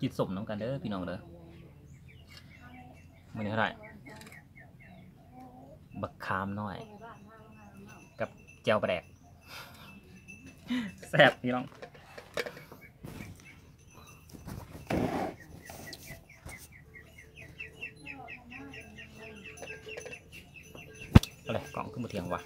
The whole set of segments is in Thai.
กินสมน้ำกันเด้อพี่น้องเด้อมันนี้เท่าไหร่บักขามน้อย กับเจียวปลกแซ่บพี่น้องอะไรกล่องขึ้นมาเทียงวะ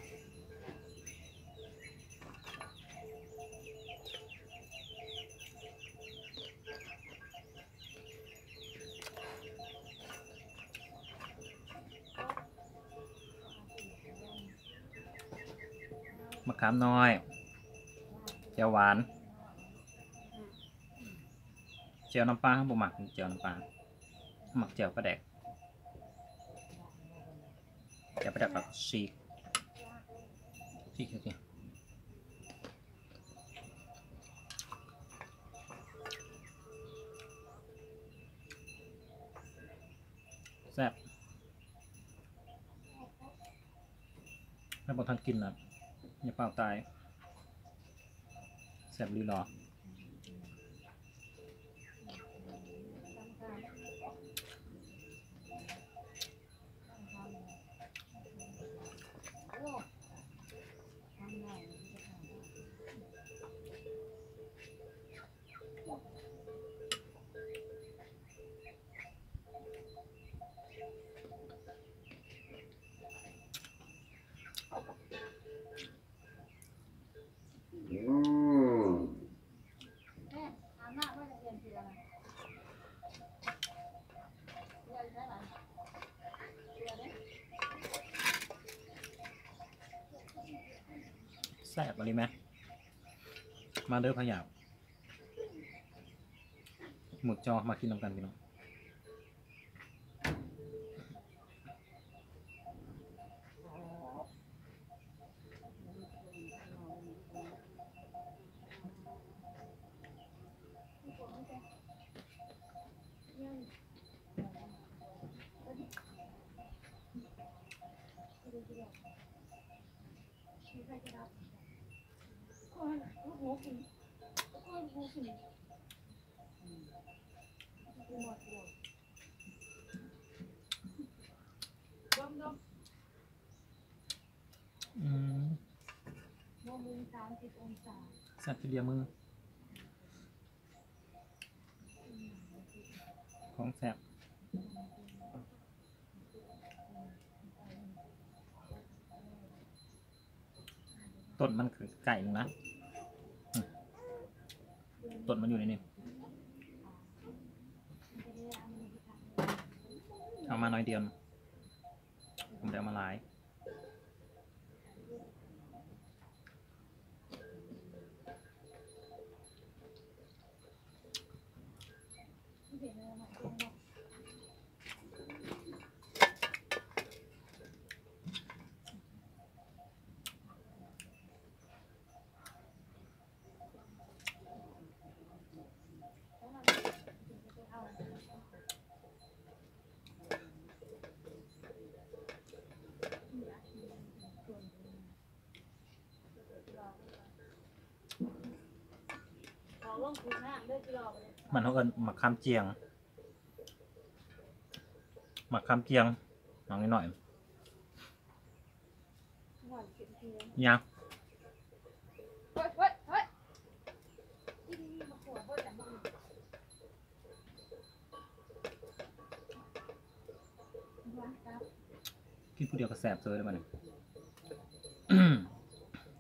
มะขามน้อยเจียวหวานเจียวน้ำปลาครับผมหมักเจียวน้ำปลาหมักเจียวปลาแดกเดี๋ยวไปดับแบบฉีกฉีกโอเคแซ่บถ้าบอกทันกินนะ อย่าเปล่าตายแซ่บรีรอ มาเด้อพะยาบหมึกจอมากินน้ำกันพี่น้องใช่ครับ อืมแซ่บทีเดียวมือ ของแซ่บ ต้นมันคือไก่มึงนะต้นมันอยู่ในนี้เอามาน้อยเดียว ผมจะเอามาหลาย มันเขาเอินหมักคำเจียง หมักคำเจียงลองนิดหน่อยยังเฮ้ยเฮ้ยเฮ้ยอีนี่มาขวดเฮ้ยแต่มึงกินผู้เดียวก็แสบเลยแล้วมัน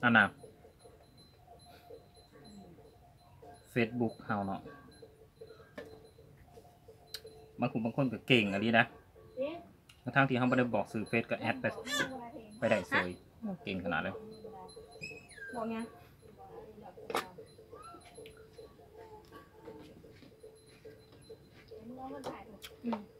อันน่ะ เฟซบุ๊กเฮาเนาะบางคนบางคนก็เก่งอะไรนะเอ๊ะทั้งที่เขาไม่ได้บอกสื่อเฟซก็แอดไปไปได้เสยเก่งขนาดเลยบอกไงอืม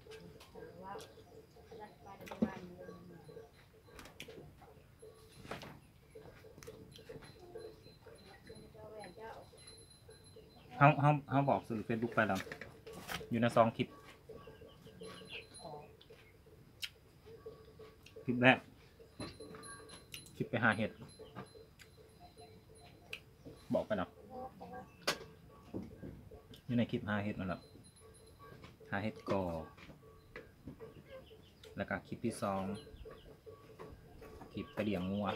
เขาเขาเขาบอกสื่อเฟซบุ๊กไปแล้ว อยู่ในซองคลิป คลิปแรก คลิปไปหาเห็ด บอกไปแล้วอยู่ในคลิปหาเห็ดนั่นแหละหาเฮ็ดกอแล้วก็คลิปที่สอง คลิปไปเลี้ยงงัว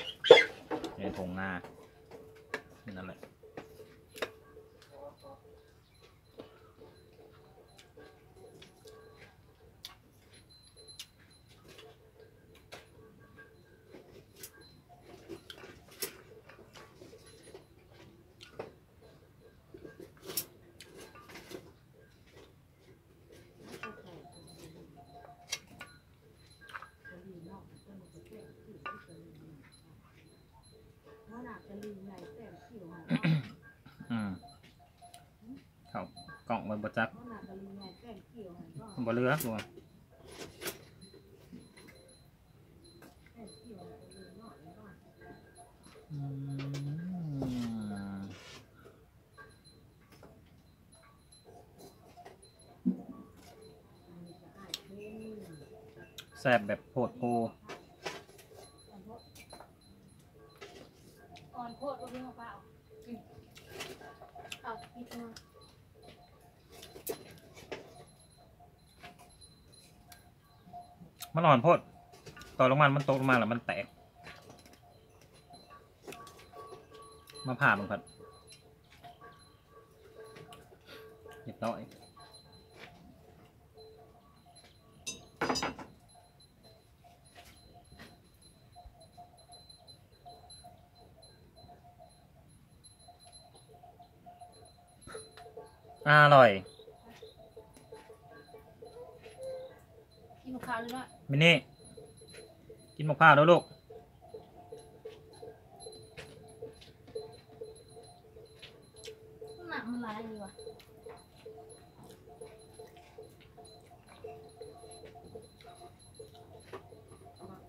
ในทงนานั่นแหละ อืมเขากล่องมัน บจักมันบเรือตัวอืมแซ่บแบบโพดโพอ่อนโคตรว่าเรื่องเปล่าอืมเอาพิดมา มันอ่อนโพดต่อลงมามันตกลงมาแล้วมันแตก มาผ่ามันพัดเรียบร้อยอร่อย กินข้าวเลยเนาะ มินนี่กินมะพร้าวแล้วลูกหนักมันหลายดีว่ะ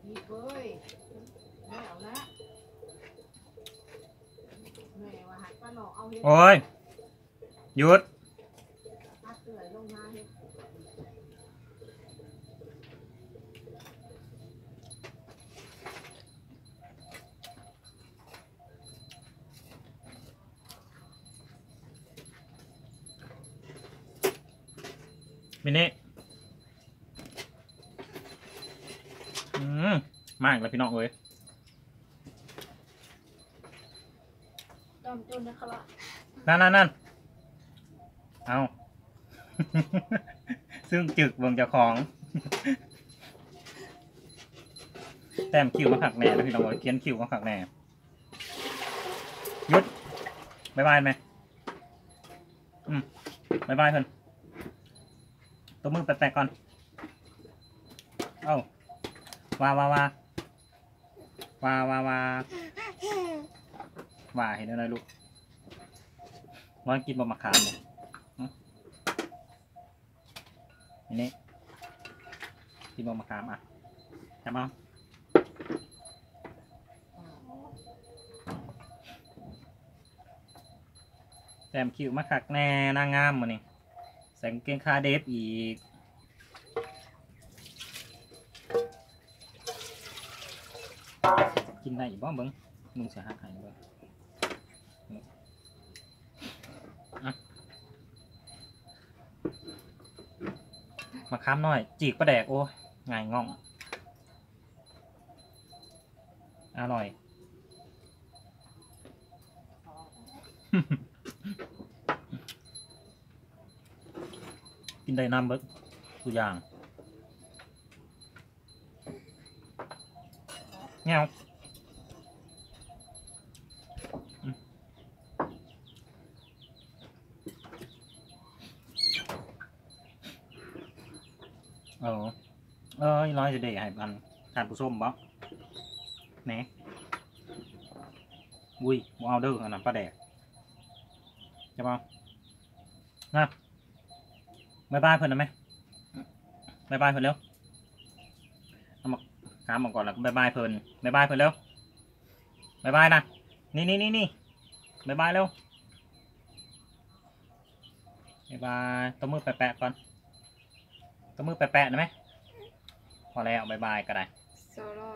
นี่เว้ยไม่เอาละแม่ว่าหัดป้าหนอกเอาเห็ด โอ้ยหยุดตัดเตื่อยลงมาเห็ด มินนี่อืมมากแล้วพี่น้องเอ้ยจอมจนนะครับว่านั่นนั่นนั่นเอา ซึ่งจึกเบิ่งเจ้าของ แต้มคิวมาขักแหน่แล้วพี่น้องเอ้ยเขียนคิวมาขักแหน่หยุดบายบายไหมอืมบายบายเพิ่น ตัวมือแปะๆก่อน เอ้าวาวาวาวาวาวาว่าเห็นอะไรลูกร้อนกินบะมะขามเนี่ยอันนี้กินบะมะขามอะจับเอาแซมคิวมาคักแน่นางงามมานี่ ใส่กางเกงคาเดฟอีก กินได้อีกบ้างเบิ้งมึงเสียหักหายเบิ้งมาค้ำหน่อย จีกประแดก โอ้ยง่ายง่อง อร่อย กินได้น้ำเบิกตัวอย่างเงี้ยวอืมเออเออร้อยจะได้ให้มันทานผู้ส้มบ่แหนอุ้ยบ่เอาเด้ออันนั้นปลาแดกจะบ่นะ บายบายเพิ่นนะไหมบายบายเพิ่นเร็วเอามาถามมาก่อนแล้วก็บายบายเพิ่นบายบายเพิ่นเร็วบายบายนะ นี่นี่นี่นี่บายบายเร็วบายบายตัวมือแปะๆก่อนตัวมือแปะๆนะไหมพอแล้วบายบายก็ได้โซโล่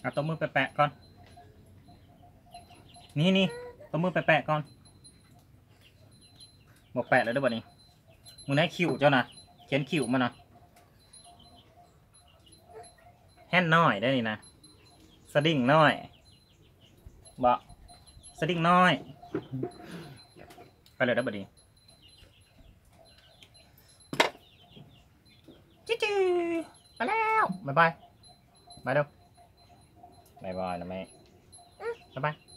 เอาตัวมือแปะๆก่อน นี่นี่ตัวมือแปะๆก่อนบอกแปะเลยเด้วยบ่นี้ มึงได้คิวเจ้านะเขียนคิวมานะแห่นน้อยได้นี่นะสดิ้งน้อยบอสดิ้งน้อย ไปเลยดับบดีจิ๊จไปแล้วบายบายบายเด้อบายบายนะแม่บ๊ายบาย